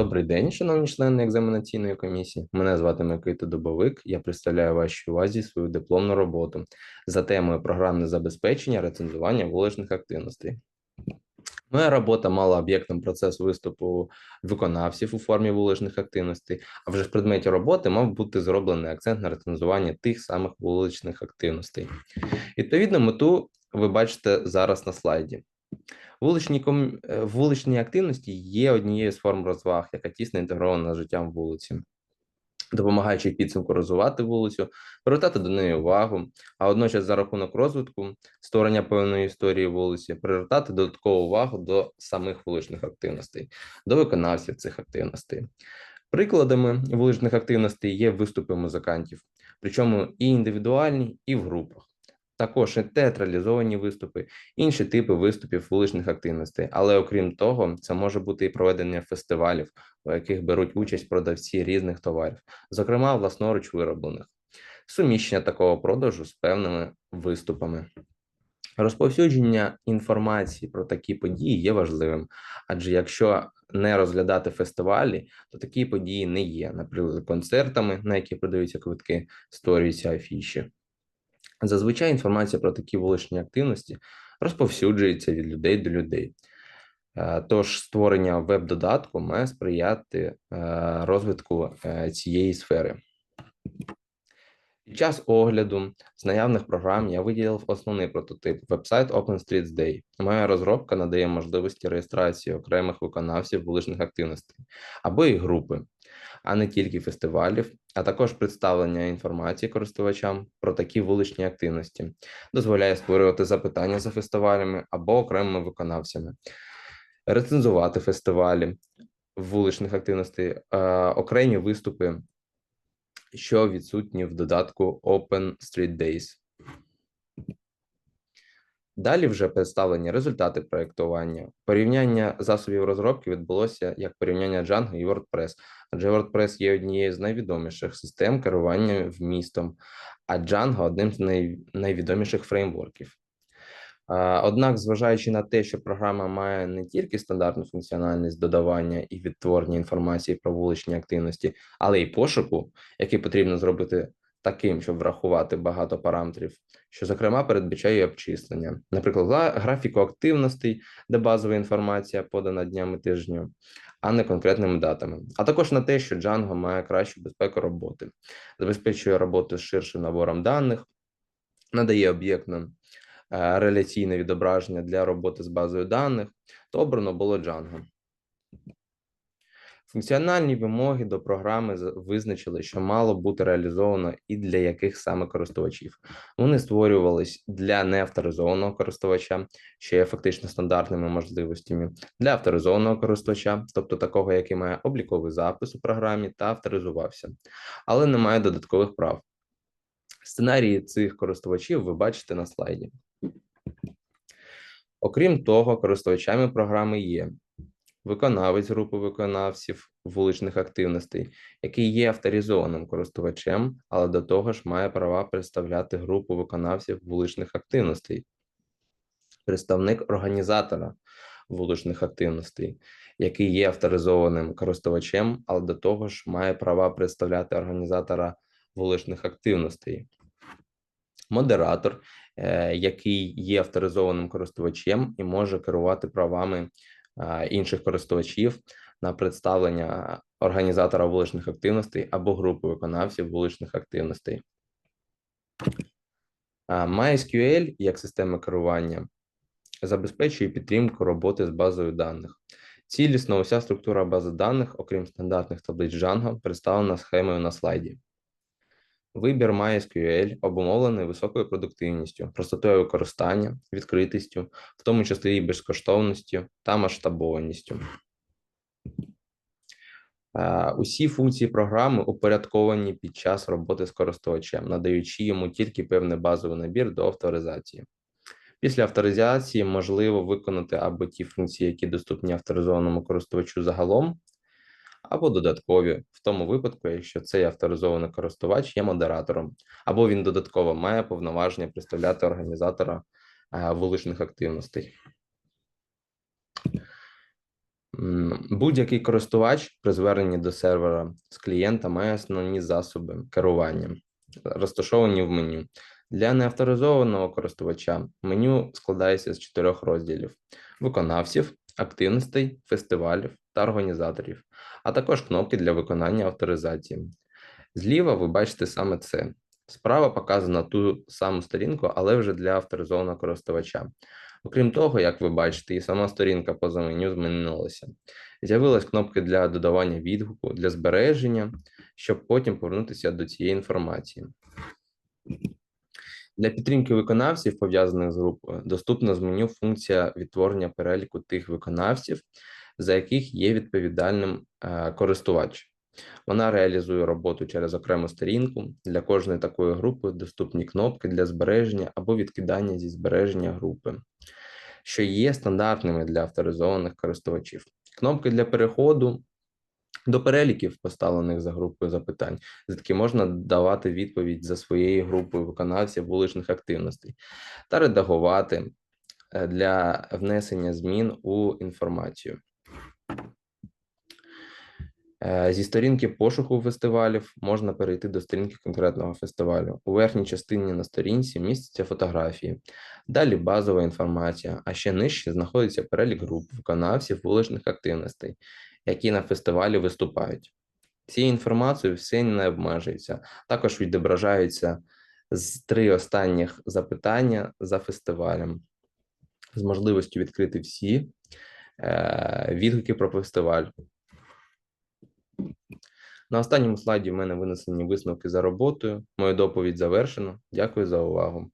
Добрий день, шановні члени екзаменаційної комісії. Мене звати Микита Дубовик. Я представляю вашій увазі свою дипломну роботу за темою програмне забезпечення рецензування вуличних активностей. Моя робота мала об'єктом процес виступу виконавців у формі вуличних активностей, а вже в предметі роботи мав бути зроблений акцент на рецензування тих самих вуличних активностей. Відповідно, мету ви бачите зараз на слайді. Вуличні ком... е, вуличні активності є однією з форм розваг, яка тісно інтегрована з життям вулиці, допомагаючи підсумку розвивати вулицю, привертати до неї увагу, а водночас за рахунок розвитку створення певної історії вулиці, привертати додаткову увагу до самих вуличних активностей, до виконавців цих активностей. Прикладами вуличних активностей є виступи музикантів, причому і індивідуальні, і в групах. Також театралізовані виступи, інші типи виступів вуличних активностей. Але окрім того, це може бути і проведення фестивалів, у яких беруть участь продавці різних товарів, зокрема власноруч вироблених, суміщення такого продажу з певними виступами. Розповсюдження інформації про такі події є важливим, адже якщо не розглядати фестивалі, то такі події не є, наприклад, концертами, на які продаються квитки, створюються афіші. Зазвичай інформація про такі вуличні активності розповсюджується від людей до людей. Е, Тож створення веб-додатку має сприяти е, розвитку е, цієї сфери. Під час огляду з наявних програм я виділив основний прототип вебсайт OpenStreets Day. Моя розробка надає можливості реєстрації окремих виконавців вуличних активностей або їх групи, а не тільки фестивалів, а також представлення інформації користувачам про такі вуличні активності, дозволяє створювати запитання за фестивалями або окремими виконавцями, рецензувати фестивалі вуличних активностей, е, окремі виступи що відсутні в додатку Open Street Days. Далі вже представлені результати проєктування. Порівняння засобів розробки відбулося як порівняння Django і WordPress, адже WordPress є однією з найвідоміших систем керування вмістом, а Django – одним з най... найвідоміших фреймворків. Однак, зважаючи на те, що програма має не тільки стандартну функціональність додавання і відтворення інформації про вуличні активності, але й пошуку, який потрібно зробити таким, щоб врахувати багато параметрів, що, зокрема, передбачає обчислення, наприклад, графіку активностей, де базова інформація подана днями тижню, а не конкретними датами, а також на те, що Django має кращу безпеку роботи, забезпечує роботу з ширшим набором даних, надає об'єктно е, реляційне відображення для роботи з базою даних, то обрано було Django. Функціональні вимоги до програми визначили, що мало бути реалізовано і для яких саме користувачів. Вони створювались для неавторизованого користувача, що є фактично стандартними можливостями, для авторизованого користувача, тобто такого, який має обліковий запис у програмі та авторизувався, але не має додаткових прав. Сценарії цих користувачів ви бачите на слайді. Окрім того, користувачами програми є виконавець групи виконавців вуличних активностей, який є авторизованим користувачем, але до того ж має права представляти групу виконавців вуличних активностей, представник організатора вуличних активностей, який є авторизованим користувачем, але до того ж має права представляти організатора вуличних активностей. Модератор, е, який є авторизованим користувачем і може керувати правами інших користувачів на представлення організатора вуличних активностей або групи виконавців вуличних активностей. MySQL як система керування забезпечує підтримку роботи з базою даних. Цілісно уся структура бази даних, окрім стандартних таблиць Django, представлена схемою на слайді. Вибір MySQL обумовлений високою продуктивністю, простотою використання, відкритістю, в тому числі і безкоштовністю та масштабованістю. Е, Усі функції програми упорядковані під час роботи з користувачем, надаючи йому тільки певний базовий набір до авторизації. Після авторизації можливо виконати або ті функції, які доступні авторизованому користувачу загалом, або додаткові, в тому випадку, якщо цей авторизований користувач є модератором, або він додатково має повноваження представляти організатора е, вуличних активностей. Будь-який користувач при зверненні до сервера з клієнта має основні засоби керування, розташовані в меню. Для неавторизованого користувача меню складається з чотирьох розділів: виконавців, активностей, фестивалів та організаторів, а також кнопки для виконання авторизації. Зліва ви бачите саме це. Справа показана ту саму сторінку, але вже для авторизованого користувача. Окрім того, як ви бачите, і сама сторінка поза меню змінилася. З'явились кнопки для додавання відгуку, для збереження, щоб потім повернутися до цієї інформації. Для підтримки виконавців, пов'язаних з групою, доступна з меню функція відтворення переліку тих виконавців, за яких є відповідальним е, користувач. Вона реалізує роботу через окрему сторінку. Для кожної такої групи доступні кнопки для збереження або відкидання зі збереження групи, що є стандартними для авторизованих користувачів. Кнопки для переходу до переліків, поставлених за групою запитань, за таки можна давати відповідь за своєю групою виконавців вуличних активностей та редагувати е, для внесення змін у інформацію. Е, Зі сторінки пошуку фестивалів можна перейти до сторінки конкретного фестивалю. У верхній частині на сторінці містяться фотографії, далі базова інформація, а ще нижче знаходиться перелік груп виконавців вуличних активностей, які на фестивалі виступають. Цією інформацією все не обмежується. Також відображаються з три останніх запитання за фестивалем з можливістю відкрити всі е, відгуки про фестиваль. На останньому слайді в мене винесені висновки за роботою. Мою доповідь завершено. Дякую за увагу.